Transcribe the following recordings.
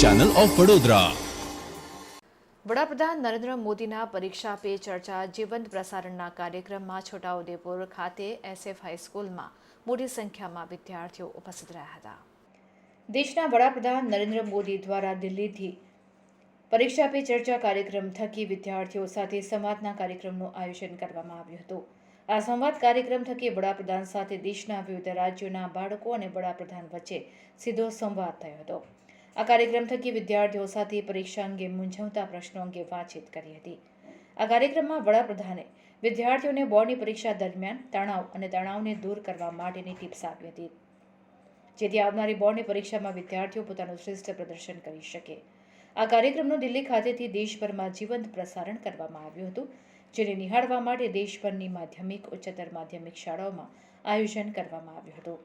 Channel of Vadodara વડાપ્રધાન નરેન્દ્ર મોદીના પરીક્ષા પે ચર્ચા જીવંત પ્રસારણના કાર્યક્રમમાં છોટાઉદેપુર ખાતે એસએફ હાઈસ્કૂલમાં મોટી સંખ્યામાં વિદ્યાર્થીઓ ઉપસ્થિત રહ્યા હતા. દેશના વડાપ્રધાન નરેન્દ્ર મોદી દ્વારા દિલ્હીથી પરીક્ષા પે ચર્ચા કાર્યક્રમ થકી વિદ્યાર્થીઓ સાથે સંવાદના કાર્યક્રમનું આયોજન કરવામાં આવ્યું હતું. આ સંવાદ કાર્યક્રમ થકી વડાપ્રધાન સાથે દેશના વિવિધ રાજ્યોના બાળકો અને વડાપ્રધાન વચ્ચે સીધો સંવાદ થયો હતો. આ કાર્યક્રમ થકી વિદ્યાર્થીઓ સાથે પરીક્ષા અંગે મૂંઝવતા પ્રશ્નો અંગે વાતચીત કરી હતી. આ કાર્યક્રમમાં વડાપ્રધાને વિદ્યાર્થીઓને બોર્ડની પરીક્ષા દરમિયાન તણાવ અને તણાવને દૂર કરવા માટેની ટિપ્સ આપી હતી. જેથી આવનારી બોર્ડની પરીક્ષામાં વિદ્યાર્થીઓ પોતાનું શ્રેષ્ઠ પ્રદર્શન કરી શકે. આ કાર્યક્રમનું દિલ્હી ખાતેથી દેશભરમાં જીવંત પ્રસારણ કરવામાં આવ્યું હતું. જેને નિહાળવા માટે દેશભરની માધ્યમિક, ઉચ્ચતર માધ્યમિક શાળાઓમાં આયોજન કરવામાં આવ્યું હતું.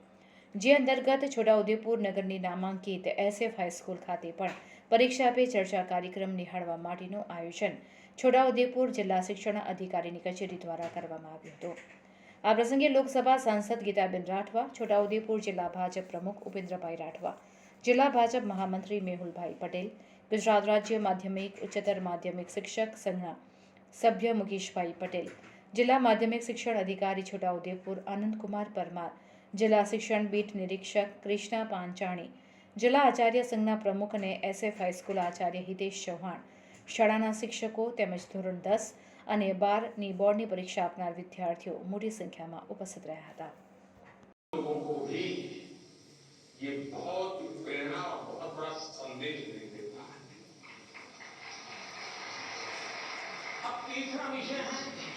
જે અંતર્ગત છોટાઉદેપુર નગરની નામાંકિત એસએફ હાઈસ્કૂલ ખાતે પણ પરીક્ષા પે ચર્ચા કાર્યક્રમ નિહાળવા માટેનું આયોજન છોટાઉદેપુર જિલ્લા શિક્ષણ અધિકારીની કચેરી દ્વારા કરવામાં આવ્યું હતું. આ પ્રસંગે લોકસભા સાંસદ ગીતાબેન રાઠવા, છોટાઉદેપુર જિલ્લા ભાજપ પ્રમુખ ઉપેન્દ્રભાઈ રાઠવા, જિલ્લા ભાજપ મહામંત્રી મેહુલભાઈ પટેલ, ગુજરાત રાજ્ય માધ્યમિક, ઉચ્ચતર માધ્યમિક શિક્ષક સંઘના સભ્ય મુકેશભાઈ પટેલ જિલ્લા માધ્યમિક શિક્ષણ અધિકારી છોટાઉદેપુર આનંદકુમાર પરમાર જિલ્લા શિક્ષણ બીટ નિરીક્ષક કૃષ્ણા પાંચાણી જિલ્લા આચાર્ય સંઘના પ્રમુખ અને એસએફ હાઈસ્કૂલ આચાર્ય હિતેશ ચૌહાણ શાળાના શિક્ષકો તેમજ ધોરણ દસ અને બારની બોર્ડની પરીક્ષા આપનાર વિદ્યાર્થીઓ મોટી સંખ્યામાં ઉપસ્થિત રહ્યા હતા लोगों को भी ये बहुत प्रेरणा और बहुत बड़ा संदेश दे You tell me, ships.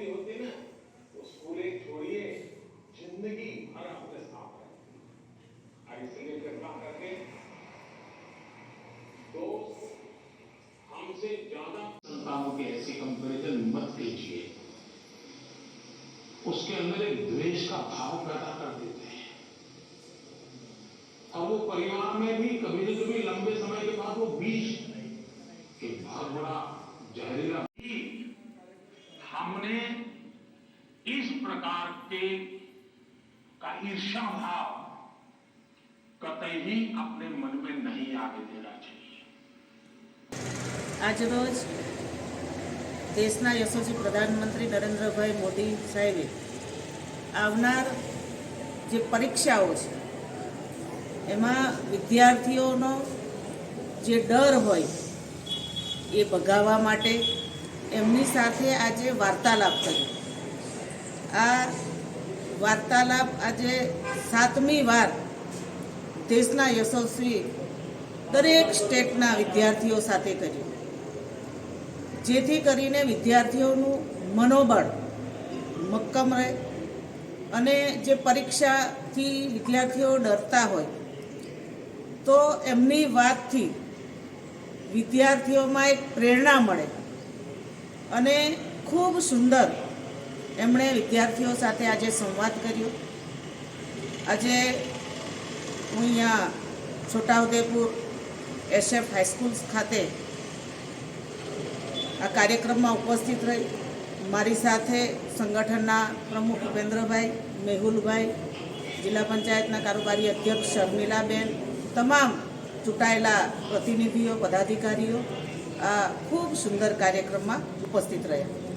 दोस्ती होती ना, वो स्कूल छोड़िए ज़िंदगी भर अपने साथ रहे और इसलिए कृपा करके दोस्त, हमसे ज़्यादा संतानों के ऐसे कंपैरिजन मत कीजिए। उसके अंदर एक द्वेष का भाव पैदा कर देते हैं। और वो परिवार में भी कभी न कभी लंबे समय के बाद वो बीज एक बहुत बड़ा जहरीला के का ईर्षा भाव कतई ही अपने मन में नहीं आने देना चाहिए આજરોજ દેશના યશસ્વી પ્રધાનમંત્રી નરેન્દ્રભાઈ મોદી સાહેબે આવનાર જે પરીક્ષાઓ છે એમાં વિદ્યાર્થીઓનો જે ડર હોય એ ભગાવવા માટે એમની સાથે આજે વાર્તાલાપ કર્યો આ વાર્તાલાપ આજે સાતમી વાર દેશના યશસ્વી દરેક સ્ટેટના વિદ્યાર્થીઓ સાથે કર્યું. જેથી કરીને વિદ્યાર્થીઓનું મનોબળ મક્કમ રહે અને જે પરીક્ષાથી વિદ્યાર્થીઓ ડરતા હોય, તો એમની વાતથી વિદ્યાર્થીઓમાં એક પ્રેરણા મળે અને ખૂબ સુંદર એમણે વિદ્યાર્થીઓ સાથે આજે સંવાદ કર્યો. આજે હું અહીંયા છોટાઉદેપુર એસએફ હાઈસ્કૂલ ખાતે આ કાર્યક્રમમાં ઉપસ્થિત રહી. મારી સાથે સંગઠનના પ્રમુખ ઉપેન્દ્રભાઈ, મેહુલભાઈ, જિલ્લા પંચાયતના કારોબારી અધ્યક્ષ શર્મિલાબેન, તમામ ચૂંટાયેલા પ્રતિનિધિઓ, પદાધિકારીઓ આ ખૂબ સુંદર કાર્યક્રમમાં ઉપસ્થિત રહ્યા.